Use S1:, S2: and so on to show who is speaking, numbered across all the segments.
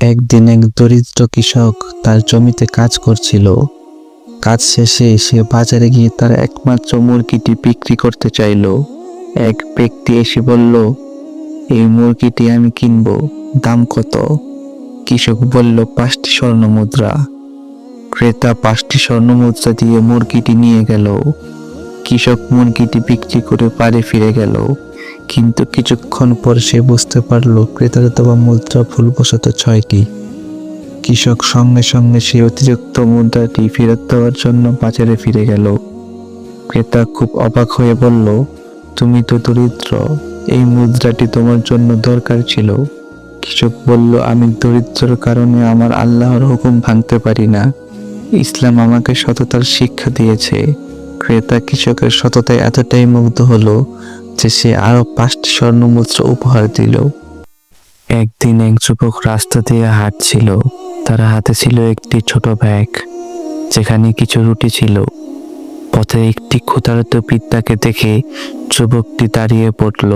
S1: একদিন এক দরিদ্র কৃষক তার জমিতে কাজ করছিল। কাজ শেষে সে বাজারে গিয়ে তার একমাত্র মুরগিটি বিক্রি করতে চাইল। এক ব্যক্তি এসে বলল, এই মুরগিটি আমি কিনবো, দাম কত? কৃষক বলল, পাঁচটি স্বর্ণ মুদ্রা। ক্রেতা পাঁচটি স্বর্ণ মুদ্রা দিয়ে মুরগিটি নিয়ে গেল। কৃষক মুরগিটি বিক্রি করে বাড়ি ফিরে গেল। কিন্তু কিছুক্ষণ পর সে বুঝতে পারল, ক্রেতার দেওয়া মুদ্রা ভুলবশত ছয়টি। কৃষক সঙ্গে সঙ্গে সেই অতিরিক্ত মুদ্রাটি ফেরত দেওয়ার জন্য বাজারে ফিরে গেল। ক্রেতা খুব অবাক হয়ে বলল, তুমি তো দরিদ্র, এই মুদ্রাটি তোমার জন্য দরকার ছিল। কৃষক বলল, আমি দরিদ্রর কারণে আমার আল্লাহর হুকুম ভাঙতে পারি না। ইসলাম আমাকে সততার শিক্ষা দিয়েছে। ক্রেতা কৃষকের সততায় এতটাই মুগ্ধ হলো যে সে আরও পাঁচটি স্বর্ণ মুদ্রা উপহার দিল। একদিন এক যুবক রাস্তা দিয়ে হাঁটছিল। তার হাতে ছিল একটি ছোট ব্যাগ, যেখানে কিছু রুটি ছিল। পথে একটি ক্ষুধার্ত বৃদ্ধাকে দেখে যুবকটি দাঁড়িয়ে পড়ল।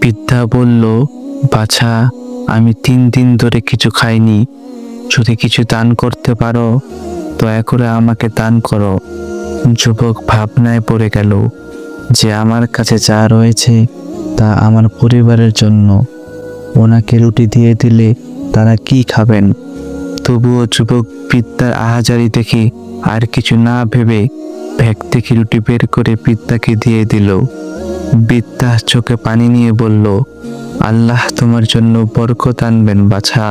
S1: বৃদ্ধা বলল, বাছা, আমি তিন দিন ধরে কিছু খাইনি। যদি কিছু দান করতে পারো, দয়া করে আমাকে দান করো। যুবক ভাবনায় পড়ে গেল। যে আমার কাছে যা রয়েছে তা আমার পরিবারের জন্য। ওনাকে রুটি দিয়ে দিলে তারা কি খাবেন? তবুও যুবক পিতার আহাজারি দেখে আর কিছু না ভেবে ব্যাগ থেকে রুটি বের করে পিতাকে দিয়ে দিল। বিদ্যা চোখে পানি নিয়ে বলল, আল্লাহ তোমার জন্য বরকত আনবেন বাছা।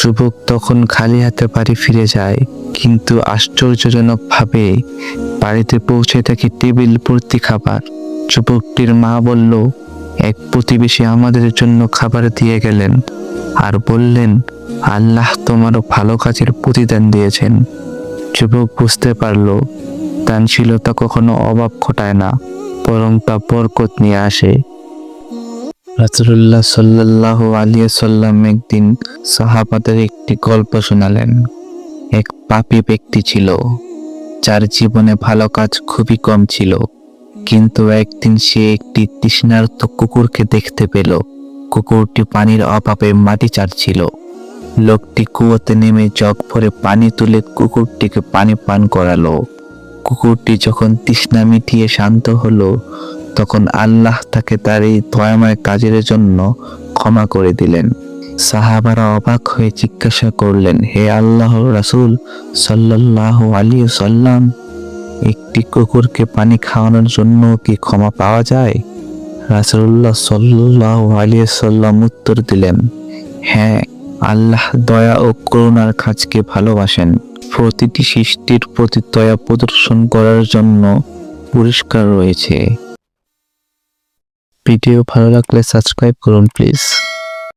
S1: যুবক তখন খালি হাতে বাড়ি ফিরে যায়, কিন্তু আশ্চর্যজনকভাবে বাড়িতে পৌঁছে দেখি টেবিল ভর্তি খাবার। যুবকটির মা বলল, এক প্রতিবেশী আমাদের জন্য খাবার দিয়ে গেলেন আর বললেন, আল্লাহ তোমারও ভালো কাজের প্রতিদান দিয়েছেন। যুবক বুঝতে পারল, দানশীলতা কখনো অভাব ঘটায় না, বরং তা বরকত নিয়ে আসে। রাসুল্লাহ সাল্লাহ আলিয়া সাল্লাম একদিন সাহাবাদের একটি গল্প শোনালেন। এক পাপী ব্যক্তি ছিল। যার জীবনে ভালো কাজ খুবই কম ছিল, কিন্তু একদিন সে একটি তৃষ্ণার্ত কুকুরকে দেখতে পেল। কুকুরটি পানির অভাবে মাটি চাড়ছিল। লোকটি কুয়োতে নেমে জগ ভরে পানি তুলে কুকুরটিকে পানি পান করালো। কুকুরটি যখন তৃষ্ণা মিটিয়ে শান্ত হলো, তখন আল্লাহ তাকে তার এই দয়াময় কাজের জন্য ক্ষমা করে দিলেন। সাহাবারা অবাক হয়ে জিজ্ঞাসা করলেন, হে আল্লাহ রাসূল সাল্লাল্লাহু আলাইহি সাল্লাম একটি কুকুরকে পানি খাওয়ানোর জন্য কি ক্ষমা পাওয়া যায়? রাসূলুল্লাহ সাল্লাল্লাহু আলাইহি সাল্লাম উত্তর দিলেন হ্যাঁ আল্লাহ দয়া ও করুণার কাজকে ভালোবাসেন। প্রতিটি সৃষ্টির প্রতি দয়া প্রদর্শন করার জন্য পুরস্কার রয়েছে। ভিডিও ভালো লাগলে সাবস্ক্রাইব করুন, প্লিজ।